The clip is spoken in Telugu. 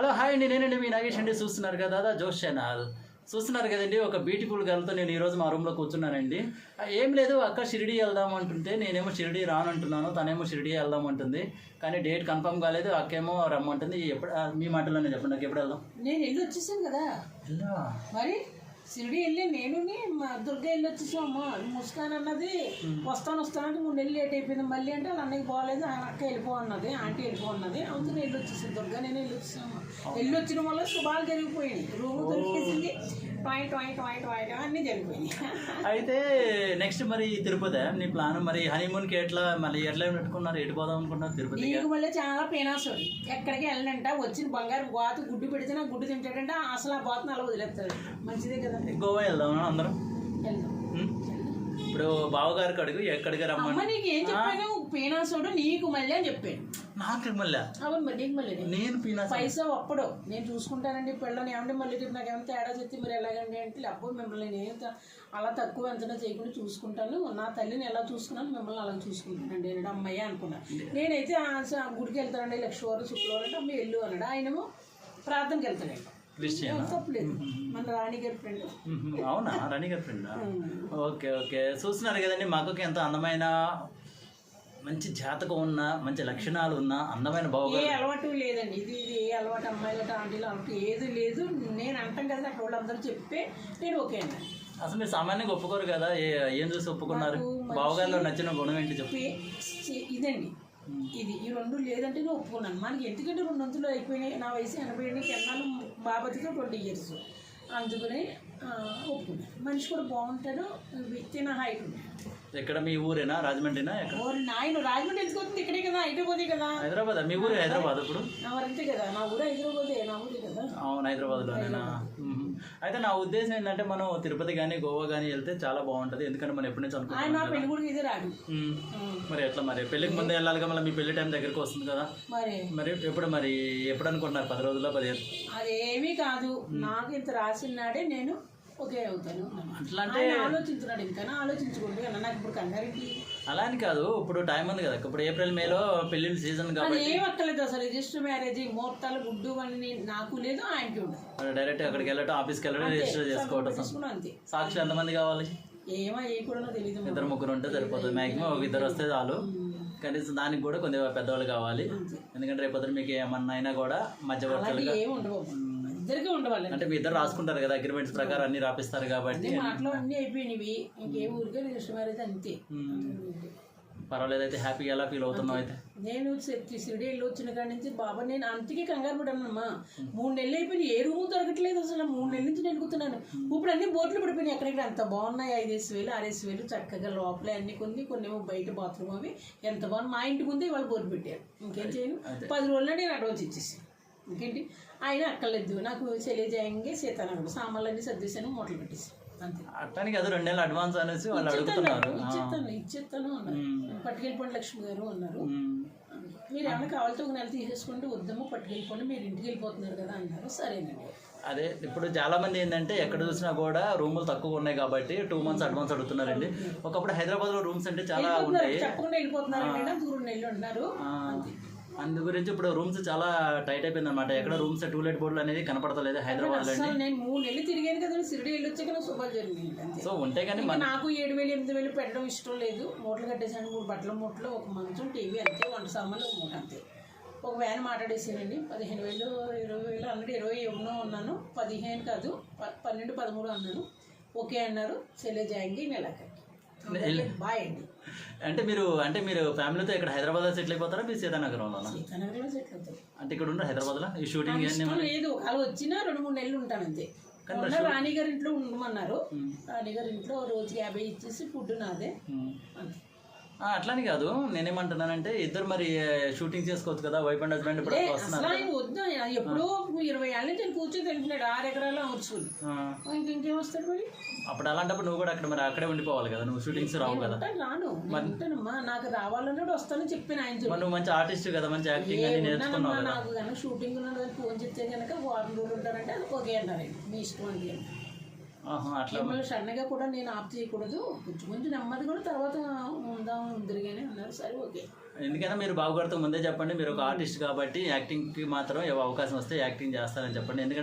హలో హాయ్ అండి. నేనండి మీ నాగేష్ అండి. చూస్తున్నారు కదా దాదా జోష్ ఛానల్ చూస్తున్నారు కదండి ఒక బ్యూటిఫుల్ గర్ల్తో నేను ఈరోజు మా రూమ్లో కూర్చున్నానండి. ఏం లేదు అక్క షిరిడి వెళ్దాం అంటుంటే నేనేమో షిరిడి రానంటున్నాను తనేమో షిరిడి వెళ్దాం అంటుంది. కానీ డేట్ కన్ఫర్మ్ కాలేదు అక్కేమో రమ్మంటుంది. ఎప్పుడు మీ మాటలోనే చెప్పండి నాకు ఎప్పుడు వెళ్దాం. నేను వెళ్ళి వచ్చేసాను కదా. మరి? షిరిడి వెళ్ళి నేను మా దుర్గ వెళ్ళి వచ్చేసాము ముస్కాన్ అన్నది వస్తాను వస్తానంటే మూడు నెలలు లేట్ అయిపోయింది. మళ్ళీ అంటే వాళ్ళ అన్నయ్య పోలేదు. ఆ అక్క వెళ్ళిపో అన్నది ఆంటీ వెళ్ళిపో అన్నది. అవుతుంది వెళ్ళి వచ్చేసింది దుర్గ నేను వెళ్ళి వచ్చేసాము వెళ్ళి వచ్చిన వల్ల శుభాలు జరిగిపోయినాయి. రూమ్ దొరికేసింది టాయ్ టాయ్ టాయ్ టాయ్ టాయ్ అన్నీ జరిగిపోయినాయి. అయితే నెక్స్ట్ మరి తిరుపతి నీ ప్లాన్ మరి హనీమూన్కి ఎట్లా మళ్ళీ ఎట్లా పెట్టుకున్నారు? ఎటు పోదాం అనుకున్నారు తిరుపతికి? నీకు మళ్ళీ చాలా పేనాసుడు. ఎక్కడికి వెళ్ళంట వచ్చిన బంగారు బాత గుడ్డు పెడితే నా గుడ్డు తింటాడంటే. అసలు ఆ బాతను అలా వదిలేస్తాడు. మంచిదే కదా. గోవా వెళ్దాం అందరం? ఇప్పుడు బావగారికి అడుగు ఎక్కడికి అమ్మ రమ్మని నీకు ఏం చెప్పాను? పేనాసుడు నీకు మళ్ళీ అని చెప్పాను. నాకు మళ్ళా? అవును మరి నీకు మళ్ళీ నేను. పీనా పైసా ఒప్పడు. నేను చూసుకుంటానండి పిల్లని ఏమంటే మళ్ళీ రేపు నాకు ఏమైనా తేడా చెప్తే మీరు ఎలాగండి అంటే అప్పుడు మిమ్మల్ని నేను త- అలా తక్కువ ఎంతనా చేయకుండా చూసుకుంటాను. నా తల్లిని ఎలా చూసుకున్నాను మిమ్మల్ని అలా చూసుకుంటానండి. నేను అమ్మయ్య అనుకున్నాను నేనైతే ఆ స- గుడికి వెళ్తానండి లక్షవారం శుక్రవారం అంటే అమ్మ వెళ్ళు అన్నాడు. ఆయనేమో ప్రార్థనకి వెళ్తాడండి తప్పలేదు మన రాణి గారి ఫ్రెండ్ అవునా? రాణి గారి ఫ్రెండ్ ఓకే ఓకే చూస్తున్నారు కదండి మాకు ఎంత అందమైన మంచి జాతకం ఉన్న మంచి లక్షణాలు ఉన్న అందమైన ఏ బావగారు అలవాటు లేదండి. ఇది ఇది ఏ అలవాటు అమ్మాయిలట ఆంటీలు అలవాటు ఏది లేదు. నేను అంటాం కదా అక్కడ వాళ్ళందరూ చెప్తే నేను ఓకే అన్నాను అసలు మీరు సామాన్యంగా ఒప్పుకోరు కదా ఏ- చూసి ఒప్పుకున్నారు? బావగారిలో నచ్చిన గుణం ఏంటి చెప్పు. ఇదండి. ఇది ఈ రెండు లేదంటే నేను ఒప్పుకున్నాను. మనకి ఎందుకంటే రెండు వంతులు అయిపోయినాయి. నా వయసు ఎనభై ఏళ్ళు కెన్నాళ్ళు బాబతితో ట్వంటీ ఇయర్స్. అందుకని ఒప్పుకున్నాను. మనిషి కూడా బాగుంటాడు వ్యక్తి నా హైట్ ఎక్కడ మీ ఊరేనా? రాజమండ్రినా? ఎక్కడ? ఓరి నాయన రాజమండ్రి ఎందుకు వస్తుంది? ఇక్కడే కదా హైదరాబాదే కదా. హైదరాబాద్? మీ ఊరు హైదరాబాద్ ఇప్పుడు? నా వరంతే కదా. నా ఊరు హైదరాబాదే నా ఊరే కదా. అవును హైదరాబాద్లోనేనా. అయితే నా ఉద్దేశం ఏంటంటే మనం తిరుపతి కానీ గోవా కానీ వెళ్తే చాలా బాగుంటుంది. ఎందుకంటే మనం ఎప్పటి నుంచి అనుకుంటున్నాం. మరి ఎట్లా మరి? పెళ్ళికి ముందే వెళ్ళాలి కదా మళ్ళీ మీ పెళ్ళి టైం దగ్గరికి వస్తుంది కదా? మరి. మరి ఎప్పుడు మరి? ఎప్పుడు అనుకుంటున్నారు? పది రోజుల్లో పదిహేను? అదేమీ కాదు. నాకు ఇంత రాసినాడే నేను. ఓకే అవుతాను. అట్లా అంటే ఆలోచించున్నాడు ఇంకా ఆలోచించుకుంటే అన్న నాకు ఇప్పుడు కంగారెడ్డి అలా అని కాదు ఇప్పుడు టైం ఉంది కదా. ఇప్పుడు ఏప్రిల్ మేలో పెళ్ళిళ్ళ సీజన్ కాబట్టి ఏం అక్కర్లేదు అసలు. రిజిస్టర్ మ్యారేజ్ ముహూర్తాలు గుడ్డు అని నాకు లేదు ఆయనకి ఉండదు. డైరెక్ట్ అక్కడికి వెళ్ళటం ఆఫీస్కి వెళ్ళడం రిజిస్టర్ తీసుకున్నా అంతే. సాక్షి ఎంతమంది కావాలి? ఏమో ఏ కూడా తెలియదు ఇద్దరు ముగ్గురు ఉంటే సరిపోతుంది. మ్యాక్సిమం ఒక ఇద్దరు వస్తే చాలు. కనీసం దానికి కూడా కొద్దిగా పెద్దవాళ్ళు కావాలి. ఎందుకంటే రేపొద్దు మీకు ఏమన్నా అయినా కూడా మధ్యవర్తులుగా ఇద్దరికి ఉండవాలి అంటే మీ ఇద్దరు రాసుకుంటారు కదా అగ్రిమెంట్స్ ప్రకారం అన్ని రాపిస్తారు కాబట్టి మాటలు అన్నీ అయిపోయినవి. ఇంకే ఊరికే రిజిస్టర్ మ్యారేజ్ అంతే. పర్వాలేదు అయితే హ్యాపీగా ఎలా ఫీల్ అవుతున్నావు అయితే? నేను సిడి వెళ్ళి వచ్చిన కాడి నుంచి బాబా నేను అంతకి కంగారు పడ్డానమ్మా మూడు నెలలు అయిపోయింది ఏ రూము దొరకట్లేదు అసలు. మూడు నెలల నుంచి నేను ఎక్కుతున్నాను ఇప్పుడు అన్ని బోట్లు పడిపోయినాయి. ఎక్కడెక్కడ అంత బాగున్నాయి? ఐదేసి వేలు ఆరేసి వేలు చక్కగా లోపలే అన్ని కొన్ని కొన్ని బయట బాత్రూమ్ అవి. ఎంత బాగుంది మా ఇంటి ముందే వాళ్ళు బోర్డు పెట్టారు. ఇంకేం చేయను? పది రోజుల్లో నేను అడ్వాన్స్ ఇచ్చేసాను. ఇంకేంటి ఆయన అక్కర్లేదు. నాకు తెలియజేయంగా సీతారాముడు. సామాన్లన్నీ సర్దేశాను మూటలు పెట్టేసాను అంతే. అట్టానికి అది రెండు నెలలు అడ్వాన్స్ అనేసి వాళ్ళు అడుగుతున్నారు. ఇచ్చేస్తాను ఇచ్చేస్తాను అన్నారు. పట్టుకెళ్ళిపోండి లక్ష్మి గారు అన్నారు. మీరు ఏమైనా కావాలంటే ఒక నెల తీసేసుకుంటే వద్దమ్మా పట్టుకెళ్ళిపోండి మీరు ఇంటికి వెళ్ళిపోతున్నారు కదా అన్నారు. సరేనండి. అదే ఇప్పుడు చాలా మంది ఏంటంటే ఎక్కడ చూసినా కూడా రూములు తక్కువ ఉన్నాయి కాబట్టి టూ మంత్స్ అడ్వాన్స్ అడుగుతున్నారండి. ఒకప్పుడు హైదరాబాద్లో రూమ్స్ అంటే చాలా ఉంటాయి చెప్పకుండా వెళ్ళిపోతున్నారు దూరం నెలలు ఉన్నారు అందు గురించి ఇప్పుడు రూమ్స్ చాలా టైట్ అయిపోయింది అనమాట ఎక్కడ రూమ్స్ టూలెట్ బోర్డులు అనేది కనపడతలేదు హైదరాబాద్లో నేను మూడు నెలలు తిరిగాను కదా షిరిడి వెళ్ళి వచ్చాక నాకు శుభాలు జరిగింది సో ఉంటే కానీ నాకు ఏడు వేలు ఎనిమిది వేలు పెట్టడం ఇష్టం లేదు. మూటలు కట్టేసాను మూడు బట్టల మూటలు ఒక మంచం టీవీ అంతే వంట సామాన్లు ఒక మూట అంతే. ఒక వ్యాన్ మాట్లాడేసానండి పదిహేను వేలు ఇరవై వేలు అన్నట్టు ఇరవై ఎవనో ఉన్నాను. పదిహేను కాదు పన్నెండు పదమూడు అన్నాను. ఓకే అన్నారు. చెల్లె జాయింగి నెలకి. బాయ్ అండి అంటే మీరు అంటే మీరు ఫ్యామిలీతో ఇక్కడ హైదరాబాద్లో సెటిల్ అయిపోతారా మీ సీతానగరంలోనా? సీతానగర్లో సెటిల్ అంటే ఇక్కడ ఉండరు హైదరాబాద్లో ఈ షూటింగ్ లేదు. అలా వచ్చినా రెండు మూడు నెలలు ఉంటాను అంతే. రాణి గారి ఇంట్లో ఉండమన్నారు. రాణి గారి ఇంట్లో రోజుకి యాభై ఇచ్చేసి ఫుడ్ నాదే. అంతే. అట్లాని కాదు. నేనేమంటున్నానంటే ఇద్దరు మరి షూటింగ్ చేసుకోవచ్చు కదా వైఫ్ అండ్ హస్బెండ్ ఇప్పుడు వస్తున్నారు వద్దు ఎప్పుడో ఇరవై ఏళ్ళ నుంచి కూర్చొని తెలిపినాడు ఆరు ఎకరాలు ఆ, ఇంకేం వస్తాడు మరి? అప్పుడు అలాంటప్పుడు నువ్వు కూడా అక్కడ మరి అక్కడే ఉండిపోవాలి కదా నువ్వు షూటింగ్స్ రావు కదా. రాను. ఉంటానమ్మా. నాకు రావాలన్నాడు వస్తానని చెప్పిన ఆయన నువ్వు మంచి ఆర్టిస్ట్ కదా మంచి యాక్టింగ్ అన్ని నేర్చుకున్నావు కదా. నాకు కనుక షూటింగ్ ఉన్నాడు అని ఫోన్ చెప్తే కనుక వారం రోజులు ఉంటారంటే అది ఓకే అన్నారు. మీ ఇష్టం అని. ఆహా, అట్లా. సన్నగా కూడా నేను ఆప్ చేయకూడదు. కొంచెం కొంచెం నెమ్మది కూడా తర్వాత ఉందాం ఉందిరిగానే అన్నారు సరే ఓకే. ఎందుకైనా మీరు బాబు ముందే చెప్పండి. మీరు ఒక ఆర్టిస్ట్ కాబట్టి యాక్టింగ్కి మాత్రం అవకాశం వస్తే యాక్టింగ్ చేస్తారని చెప్పండి. ఎందుకంటే